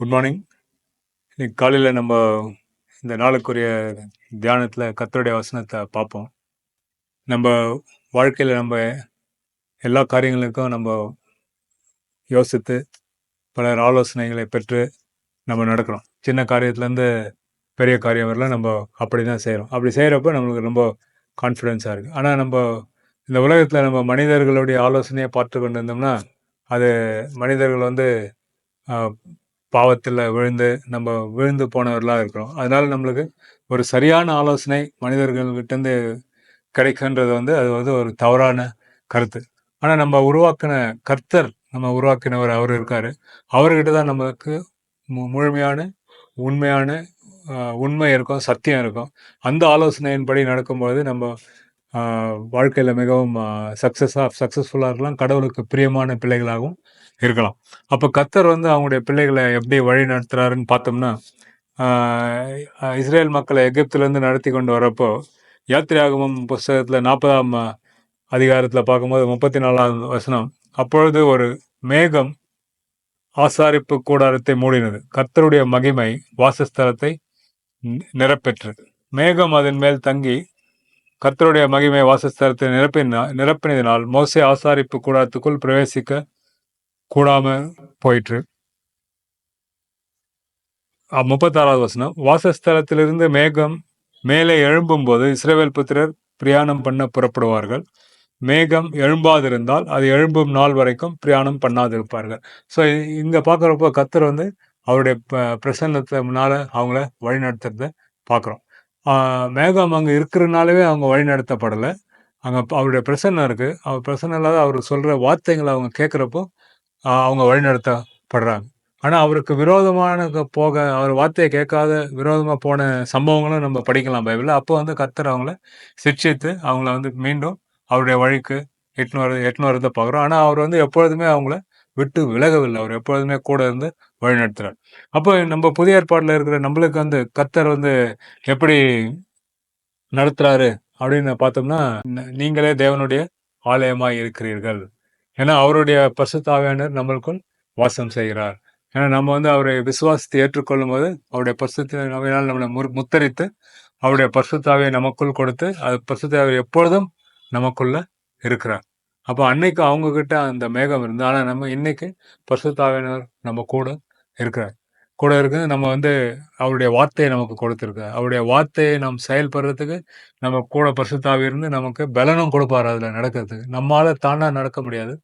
Good morning இன்னைக்கு காலையில் நம்ம இந்த நாளுக்குரிய தியானத்தில் கத்தருடைய வசனத்தை பார்ப்போம். நம்ம வாழ்க்கையில் நம்ம எல்லா காரியங்களுக்கும் நம்ம யோசித்து பலர் ஆலோசனைகளை பெற்று நம்ம நடக்கிறோம். சின்ன காரியத்துலேருந்து பெரிய காரியம் வரலாம் நம்ம அப்படி தான் செய்கிறோம் அப்படி செய்கிறப்ப நம்மளுக்கு ரொம்ப கான்ஃபிடென்ஸாக இருக்குது ஆனால் நம்ம இந்த உலகத்தில் நம்ம மனிதர்களுடைய ஆலோசனையை பார்த்து கொண்டு இருந்தோம்னா அது மனிதர்கள் வந்து பாவத்தில் விழுந்து நம்ம விழுந்து போனவர்களாக இருக்கிறோம். அதனால நம்மளுக்கு ஒரு சரியான ஆலோசனை மனிதர்கள்கிட்டேருந்து கிடைக்குன்றது வந்து அது வந்து ஒரு தவறான கருத்து. ஆனால் நம்ம உருவாக்கின கர்த்தர் நம்ம உருவாக்கினவர் அவர் இருக்கார். அவர்கிட்ட தான் நமக்கு மு முழுமையான உண்மையான உண்மை இருக்கும் சத்தியம் இருக்கும். அந்த ஆலோசனையின்படி நடக்கும்போது நம்ம வாழ்க்கையில் மிகவும் சக்ஸஸாக சக்ஸஸ்ஃபுல்லாக இருக்கலாம். கடவுளுக்கு பிரியமான பிள்ளைகளாகவும் இருக்கலாம். அப்போ கத்தர் வந்து அவங்களுடைய பிள்ளைகளை எப்படி வழி நடத்துகிறாருன்னு பார்த்தோம்னா இஸ்ரேல் மக்களை எகிப்துலேருந்து நடத்தி கொண்டு வரப்போ யாத்திரையாகமம் புஸ்தகத்தில் நாற்பதாம் அதிகாரத்தில் பார்க்கும்போது முப்பத்தி நாலாவது வசனம் அப்பொழுது ஒரு மேகம் ஆசாரிப்பு கூடாரத்தை மூடினது. கர்த்தருடைய மகிமை வாசஸ்தலத்தை நிரப்பெற்றது. மேகம் அதன் மேல் தங்கி கர்த்தருடைய மகிமை வாசஸ்தலத்தை நிரப்பின நிரப்பினதினால் மோசே ஆசாரிப்பு கூடாரத்துக்குள் பிரவேசிக்க கூடாம போயிற்று. முப்பத்தாறாவது வசனம். வாசஸ்தலத்திலிருந்து மேகம் மேலே எழும்பும் போது இஸ்ரேவேல் புத்திரர் பிரயாணம் பண்ண புறப்படுவார்கள். மேகம் எழும்பாதிருந்தால் அது எழும்பும் நாள் வரைக்கும் பிரயாணம் பண்ணாதிருப்பார்கள். ஸோ இங்கே பார்க்குறப்போ கத்தர் வந்து அவருடைய பிரசன்னத்தினால அவங்கள வழிநடத்துறத பார்க்குறோம். மேகம் அங்கே இருக்கிறனாலவே அவங்க வழிநடத்தப்படலை அங்கே அவருடைய பிரசன்னம் இருக்குது அவர் பிரசன்னம் இல்லாத அவர் சொல்கிற வார்த்தைகளை அவங்க கேட்குறப்போ அவங்க வழிநடத்தப்படுறாங்க ஆனால் அவருக்கு விரோதமான போக அவர் வார்த்தையை கேட்காத விரோதமாக போன சம்பவங்களும் நம்ம படிக்கலாம் பைபிளில். அப்போ வந்து கத்தர் அவங்கள சிக்ஷித்து அவங்கள வந்து மீண்டும் அவருடைய வழிக்கு எட்டுன்னு வர எட்டுன்னு வரதை பார்க்குறோம். ஆனால் அவர் வந்து எப்பொழுதுமே அவங்கள விட்டு விலகவில்லை. அவர் எப்பொழுதுமே கூட இருந்து வழிநடத்துறார். அப்போ நம்ம புதிய ஏற்பாட்டில் இருக்கிற நம்மளுக்கு வந்து கத்தர் வந்து எப்படி நடத்துறாரு அப்படின்னு பார்த்தோம்னா நீங்களே தேவனுடைய ஆலயமாக இருக்கிறீர்கள். ஏன்னா அவருடைய பசுத்தாவியானர் நம்மளுக்குள் வாசம் செய்கிறார். ஏன்னா நம்ம வந்து அவரை விசுவாசத்தை ஏற்றுக்கொள்ளும் போது அவருடைய பசுத்தாவினால் நம்மளை முத்தரித்து அவருடைய பசுத்தாவியை நமக்குள் கொடுத்து அது பசுத்தாவை எப்பொழுதும் நமக்குள்ள இருக்கிறார். அப்போ அன்னைக்கு அவங்க கிட்ட அந்த மேகம் இருந்து ஆனால் நம்ம இன்னைக்கு பசுத்தாவினர் நம்ம கூட இருக்கிறார் கூட இருக்குது நம்ம வந்து அவருடைய வார்த்தையை நமக்கு கொடுத்துருக்கு. அவருடைய வார்த்தையை நாம் செயல்படுறதுக்கு நம்ம கூட பசுத்தாவி இருந்து நமக்கு பலனும் கொடுப்பார் அதில் நடக்கிறதுக்கு. நம்மளால தானாக நடக்க முடியாது.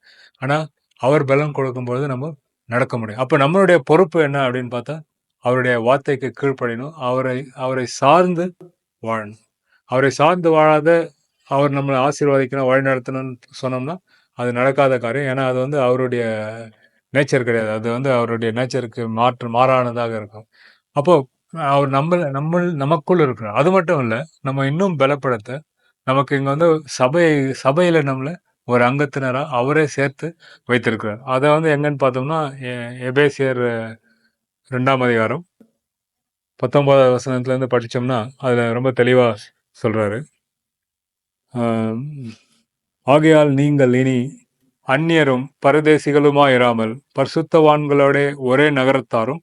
ஆனால் அவர் பலன் கொடுக்கும்பொழுது நம்ம நடக்க முடியும். அப்போ நம்மளுடைய பொறுப்பு என்ன அப்படின்னு பார்த்தா அவருடைய வார்த்தைக்கு கீழ்ப்படினும் அவரை அவரை சார்ந்து வாழணும். அவரை சார்ந்து வாழாத அவர் நம்மளை ஆசீர்வாதிக்கணும் வழி நடத்தணும்னு சொன்னோம்னா அது நடக்காத காரியம். ஏன்னா அது வந்து அவருடைய நேச்சர் கிடையாது. அது வந்து அவருடைய நேச்சருக்கு மாற்று மாறானதாக இருக்கும். அப்போ அவர் நம்ம நம்ம நமக்குள் இருக்கிறார். அது மட்டும் இல்லை நம்ம இன்னும் பலப்படுத்த நமக்கு இங்கே வந்து சபை சபையில் நம்மளை ஒரு அங்கத்தினராக அவரே சேர்த்து வைத்திருக்கிறார். அதை வந்து எங்கன்னு பார்த்தோம்னா எபேசியர் ரெண்டாம் அதிகாரம் பத்தொன்பதாவது வசனத்துலேருந்து படித்தோம்னா அதில் ரொம்ப தெளிவாக சொல்கிறாரு ஆகையால் நீங்கள் இனி அந்நியரும் பரதேசிகளுமாயிராமல் பரிசுத்தவான்களோட ஒரே நகரத்தாரும்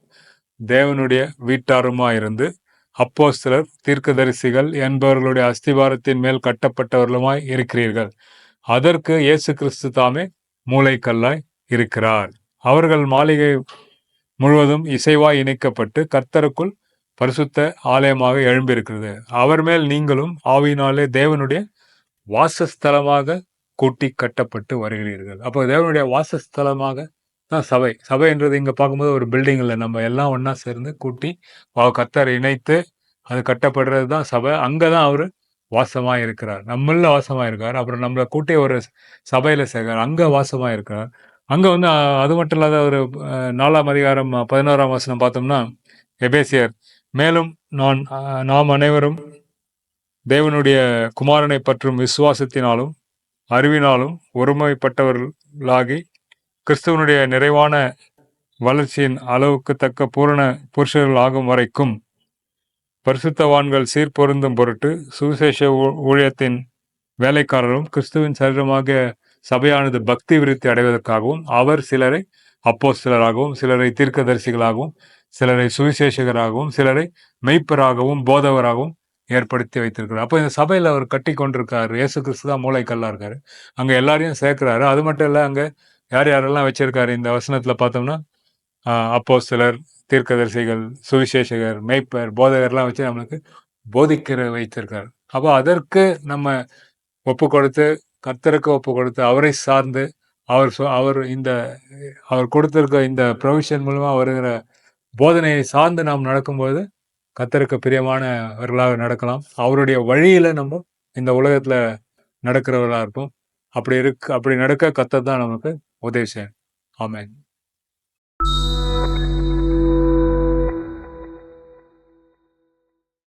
தேவனுடைய வீட்டாருமாயிருந்து அப்போஸ்தலர் தீர்க்கதரிசிகள் என்பவர்களுடைய அஸ்திவாரத்தின் மேல் கட்டப்பட்டவர்களுமாய் இருக்கிறீர்கள். அதற்கு இயேசு கிறிஸ்து தாமே மூளைக்கல்லாய் இருக்கிறார். அவர்கள் மாளிகை முழுவதும் இசைவாய் இணைக்கப்பட்டு கர்த்தருக்குள் பரிசுத்த ஆலயமாக எழும்பியிருக்கிறது. அவர் மேல் நீங்களும் ஆவியினாலே தேவனுடைய வாசஸ்தலமாக கூட்டி கட்டப்பட்டு வருகிறீர்கள். அப்போ தேவனுடைய வாசஸ்தலமாக தான் சபை. சபை என்றது இங்கே பார்க்கும்போது ஒரு பில்டிங்கில் நம்ம எல்லாம் ஒன்றா சேர்ந்து கூட்டி கத்தரை இணைத்து அது கட்டப்படுறது தான் சபை. அங்கே தான் அவர் வாசமாக இருக்கிறார். நம்மள வாசமாக இருக்கார். அப்புறம் நம்மளை கூட்டி ஒரு சபையில் சேர்க்கிறார். அங்கே வாசமாக இருக்கிறார் அங்கே வந்து அது மட்டும் இல்லாத ஒரு நாலாம் அதிகாரம் பதினோராம் வாசனம் பார்த்தோம்னா எபேசியர் மேலும் நான் நாம் அனைவரும் தேவனுடைய குமாரனை பற்றும் விசுவாசத்தினாலும் அறிவினாலும் ஒருமைப்பட்டவர்களாகி கிறிஸ்துவனுடைய நிறைவான வளர்ச்சியின் அளவுக்கு தக்க பூரண புருஷர்கள் ஆகும் வரைக்கும் பரிசுத்தவான்கள் சீர்பொருந்தும் பொருட்டு சுவிசேஷ ஊழியத்தின் வேலைக்காரரும் கிறிஸ்துவின் சரீரமாக சபையானது பக்தி விருத்தி அடைவதற்காகவும் அவர் சிலரை அப்போஸ்தலராகவும் சிலரை தீர்க்கதரிசிகளாகவும் சிலரை சுவிசேஷகராகவும் சிலரை மெய்ப்பராகவும் போதவராகவும் ஏற்படுத்தி வைத்திருக்கிறார். அப்போ இந்த சபையில் அவர் கட்டி கொண்டிருக்காரு. இயேசு கிறிஸ்து தான் மூளைக்கல்லாக இருக்காரு. அங்கே எல்லாரையும் சேர்க்கிறாரு. அது மட்டும் இல்லை அங்கே யார் யாரெல்லாம் வச்சிருக்காரு? இந்த வசனத்தில் பார்த்தோம்னா அப்போ சிலர் தீர்க்கதரிசிகள் சுவிசேஷகர் மெய்ப்பர் போதகர்லாம் வச்சு நம்மளுக்கு போதிக்கிற வைத்திருக்கார். அப்போ அதற்கு நம்ம ஒப்பு கொடுத்து கர்த்தருக்கு ஒப்பு கொடுத்து அவரை சார்ந்து அவர் சொ அவர் இந்த அவர் கொடுத்துருக்க இந்த ப்ரொவிஷன் மூலமாக வருகிற போதனையை சார்ந்து நாம் நடக்கும்போது கத்தருக்கு பிரியமானவர்களாக நடக்கலாம். அவருடைய வழியில் நம்ம இந்த உலகத்தில் நடக்கிறவர்களாக இருப்போம். அப்படி இருக்கு அப்படி நடக்க கத்தர் தான் நமக்கு உதவி செய்யும் ஆமேன்.